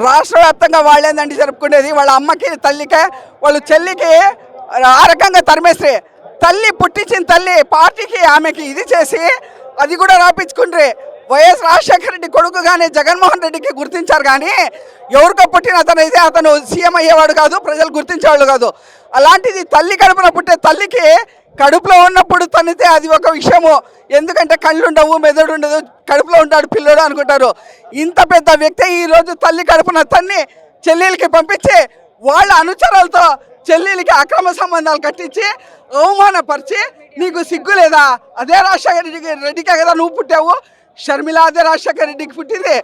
రాష్ట్ర వ్యాప్తంగా వాళ్ళేందండి జరుపుకునేది? వాళ్ళ అమ్మకి తల్లికే వాళ్ళు చెల్లికి ఆ రకంగా తరిమేస్తే తల్లి పుట్టించిన తల్లి పార్టీకి ఆమెకి ఇది చేసి అది కూడా రాపించుకుండ్రి. వైఎస్ రాజశేఖర రెడ్డి కొడుకు కానీ జగన్మోహన్ రెడ్డికి గుర్తించారు కానీ ఎవరికో పుట్టిన అతను అయితే అతను సీఎం అయ్యేవాడు కాదు ప్రజలు గుర్తించేవాళ్ళు కాదు. అలాంటిది తల్లి కడుపున పుట్టే తల్లికి కడుపులో ఉన్నప్పుడు తనితే అది ఒక విషయము. ఎందుకంటే కళ్ళు ఉండవు మెదడు ఉండదు కడుపులో ఉంటాడు పిల్లడు అనుకుంటారు. ఇంత పెద్ద వ్యక్తి ఈరోజు తల్లి కడుపున తన్ని చెల్లెలకి పంపించి వాళ్ళ అనుచరులతో చెల్లెలకి అక్రమ సంబంధాలు కట్టించి అవమానపరిచి నీకు సిగ్గు లేదా? అదే రాజశేఖర రెడ్డికి రెడ్డికే కదా నువ్వు పుట్టావు? షర్మిల అదే రాజశేఖర రెడ్డికి పుట్టింది.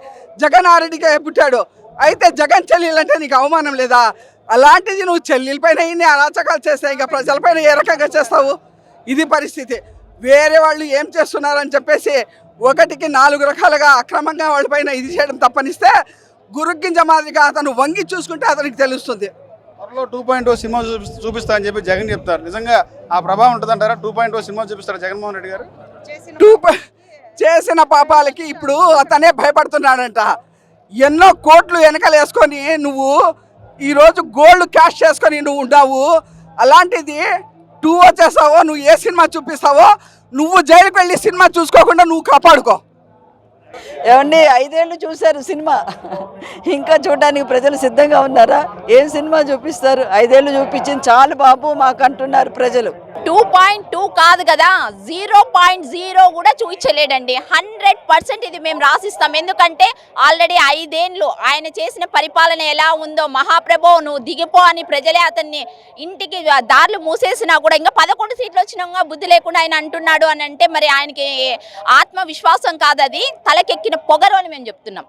జగన్ ఆ రెడ్డికే పుట్టాడు. అయితే జగన్ చెల్లెలంటే నీకు అవమానం లేదా? అలాంటిది నువ్వు చెల్లెలపైన ఇన్ని అరాచకాలు చేస్తే ఇంకా ప్రజలపైన ఏ రకంగా చేస్తావు? ఇది పరిస్థితి. వేరే వాళ్ళు ఏం చేస్తున్నారని చెప్పేసి ఒకటికి నాలుగు రకాలుగా అక్రమంగా వాళ్ళపైన ఇది చేయడం తప్పనిస్తే గురుగింజ మాదిరిగా అతను వంగి చూసుకుంటే అతనికి తెలుస్తుంది. త్వరలో టూ పాయింట్ ఓ సినిమా చూపి- చూపిస్తా అని చెప్పి జగన్ చెప్తారు. నిజంగా ఆ ప్రభావం ఉంటుందంటారా? టూ పాయింట్ ఓ సినిమా చూపిస్తారు జగన్మోహన్ రెడ్డి గారు? టూ ప- చేసిన పాపాలకి ఇప్పుడు అతనే భయపడుతున్నాడంట. ఎన్నో కోట్లు వెనకాల వేసుకొని నువ్వు ఈరోజు గోల్డ్ క్యాష్ చేసుకొని నువ్వు ఉండవు. అలాంటిది టూ వచ్చేస్తావో నువ్వు ఏ సినిమా చూపిస్తావో నువ్వు జైలుకి వెళ్ళి సినిమా చూసుకోకుండా నువ్వు కాపాడుకో. ఏమండి ఐదేళ్ళు చూశారు సినిమా. ఇంకా చూడడానికి ప్రజలు సిద్ధంగా ఉన్నారా? ఏం సినిమా చూపిస్తారు? ఐదేళ్ళు చూపించింది చాలు బాబు మాకు అంటున్నారు ప్రజలు. టూ పాయింట్ టూ కాదు కదా జీరో పాయింట్ జీరో కూడా చూపించలేడండి హండ్రెడ్ పర్సెంట్ ఇది మేము రాసిస్తాం. ఎందుకంటే ఆల్రెడీ ఐదేండ్లు ఆయన చేసిన పరిపాలన ఎలా ఉందో మహాప్రభో నువ్వు దిగిపో అని ప్రజలే అతన్ని ఇంటికి దారులు మూసేసినా కూడా ఇంకా పదకొండు సీట్లు వచ్చినా బుద్ధి లేకుండా ఆయన అంటున్నాడు అని అంటే మరి ఆయనకి ఆత్మవిశ్వాసం కాదు అది ఎక్కిన పొగరు అని మేము చెప్తున్నాం.